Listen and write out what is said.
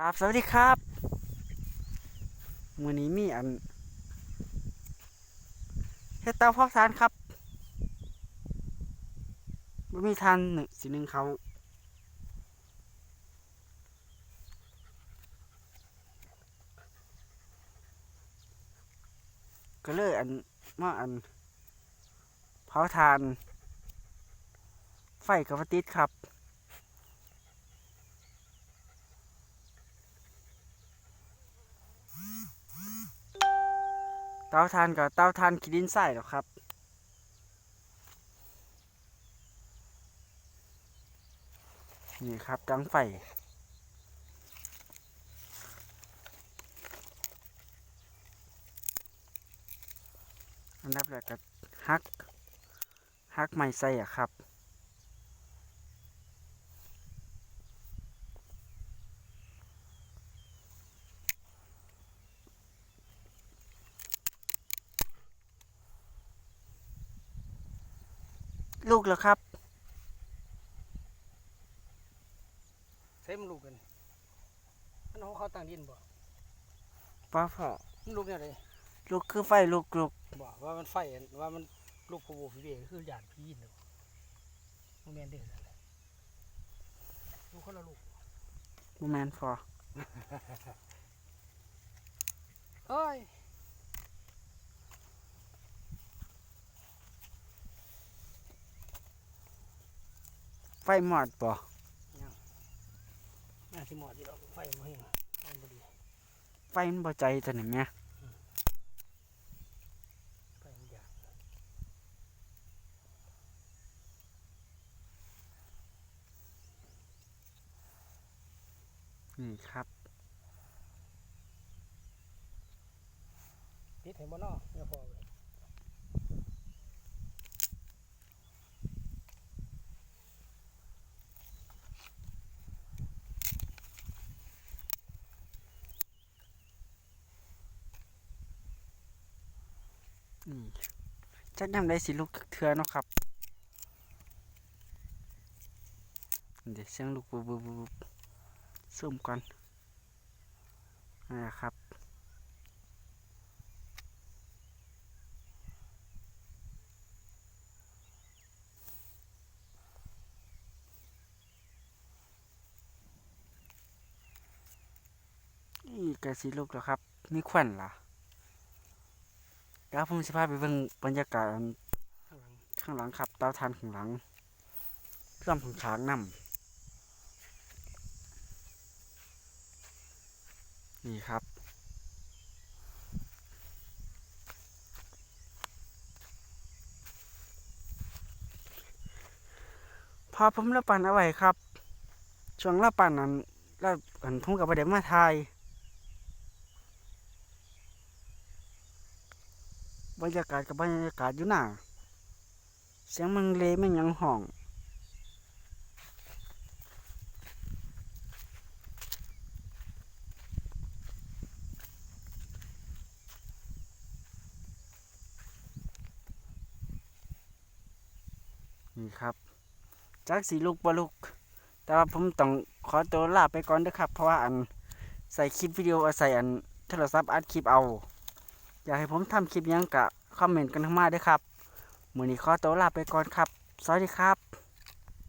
ครับสวัสดีครับมือนี้มีอันเฮ็ดเตาพอกทานครับบ่มีทานหนึ่งสีหนึ่งเขาก็เลยอันมาอันเผาทาน ไฟกับติดครับ เตาทานกับเตาทานขีดินใส่หรอครับนี่ครับจังไฟอันดับแรกก็ฮักฮักไม้ใส่อะครับ ลูกแล้วครับใช้มันลูกกันอันน้องเขาต่างดินบ่ป้าพ่อมันลูกเนี่ยเลยลูกคือไฟลูกลูกบอกว่ามันไฟอันว่ามันลูกผู้บูพี่เบคือหยาดพี่ยินเนาะมันแม่นเด้อนั่นแหละลูกคนละลูกบูแมนพอ เอ้ย ไฟหมอดป่น่าสิหมอดอยู่ดอกไฟมันเฮงไฟบ่ดีไฟมันบ่ใจตัวนี้แม่ไฟมันหยาดนี่ครับติดเห็นบ่เนาะเนี่ยพอ จักยำได้สิลูกเทือเนาะครับเดี๋ยวเสียงลูกบุบบุบบุบบุบซูมก่อนนี่นครับ นี่กระสีลูกแล้วครับ มีควันล่ะ แล้วผมสิพาไปเบิ่งบรรยากาศข้างหลังข้างหลังครับเตาทานข้างหลังเครื่องผงขางนำนี่ครับ พอผมละปั่นเอาไว้ครับ ช่วงละปั่นนั้นล้วอันผมกับประเด็มาทาย บรรยากาศกับบรรยากาศอยู่หน้าเสียงมังเลแม่งยังห้องนี่ครับจากสีลูกบลุกแต่ว่าผมต้องขอตัวลาไปก่อนเด้วยครับ เพราะว่าอันใส่คลิปวิดีโอใส่อันโทรศัพท์อัดคลิปเอา อยากให้ผมทำคลิปยังกะคอมเมนต์กันเข้ามาด้วยครับมือนี้ขอตัวลาไปก่อนครับ สวัสดีครับ